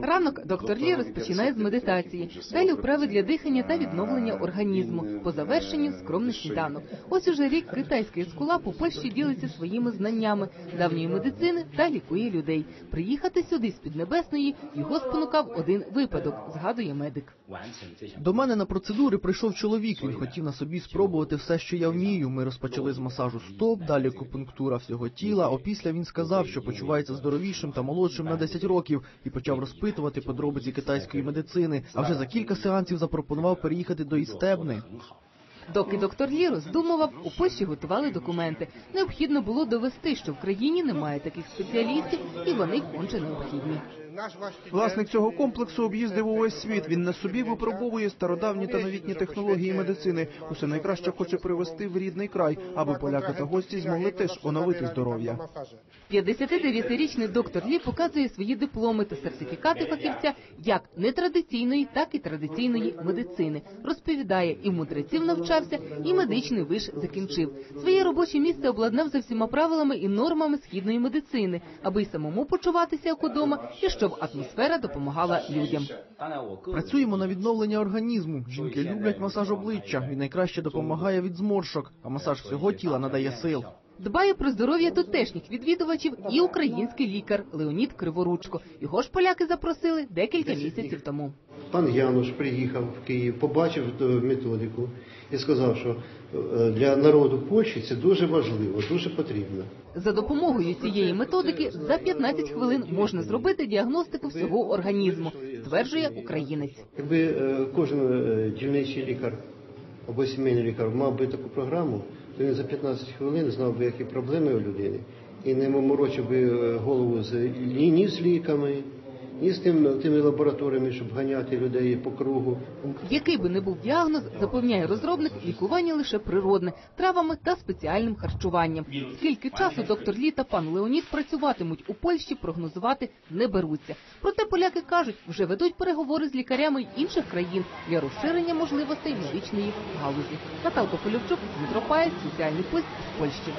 Ранок доктор Лі розпочинає з медитації. Далі вправи для дихання та відновлення організму. По завершенню скромний сніданок. Ось уже рік китайський ескулап у Польщі ділиться своїми знаннями давньої медицини та лікує людей. Приїхати сюди з Піднебесної його спонукав один випадок. Згадує медик. До мене на процедури прийшов чоловік. Він хотів на собі спробувати все, що я вмію. Ми розпочали з масажу стоп, далі акупунктура всього тіла. Опісля він сказав, що почувається здоровішим та молодшим на 10 років, і почав розпитувати подробиці китайської медицини. А вже за кілька сеансів запропонував переїхати до Істебни. Доки доктор Лі роздумував, у Польщі готували документи. Необхідно було довести, що в країні немає таких спеціалістів, і вони конче необхідні. Власник цього комплексу об'їздив увесь світ. Він на собі випробовує стародавні та новітні технології медицини. Усе найкраще хоче привезти в рідний край, аби поляки та гості змогли теж оновити здоров'я. 59-річний доктор Лі показує свої дипломи та сертифікати фахівця як нетрадиційної, так і традиційної медицини. Розповідає, і мудреців навчався, і медичний виш закінчив. Своє робоче місце обладнав за всіма правилами і нормами східної медицини, аби й самому почуватися як удома, і щоб атмосфера допомагала людям. Працюємо на відновлення організму. Жінки люблять масаж обличчя. Він найкраще допомагає від зморшок, а масаж всього тіла надає сил. Дбає про здоров'я тутешніх відвідувачів і український лікар Леонід Криворучко. Його ж поляки запросили декілька місяців тому. Пан Януш приїхав в Київ, побачив е, методику і сказав, що е, для народу Польщі це дуже важливо, дуже потрібно. За допомогою цієї методики за 15 хвилин можна зробити діагностику всього організму, стверджує українець. Якби е, кожен дільничий лікар або сімейний лікар мав би таку програму, то він за 15 хвилин знав би, які проблеми у людини, і не морочив би голову з ні, ні з ліками, ні з тим, тими лабораторіями, щоб ганяти людей по кругу. Який би не був діагноз, запевняє розробник, лікування лише природне, травами та спеціальним харчуванням. Скільки часу доктор Лі та пан Леонід працюватимуть у Польщі, прогнозувати не беруться. Проте поляки кажуть, вже ведуть переговори з лікарями інших країн для розширення можливостей медичної галузі. Наталка Полівчук, Дмитро Паєць, соціальний пульс з Польщі.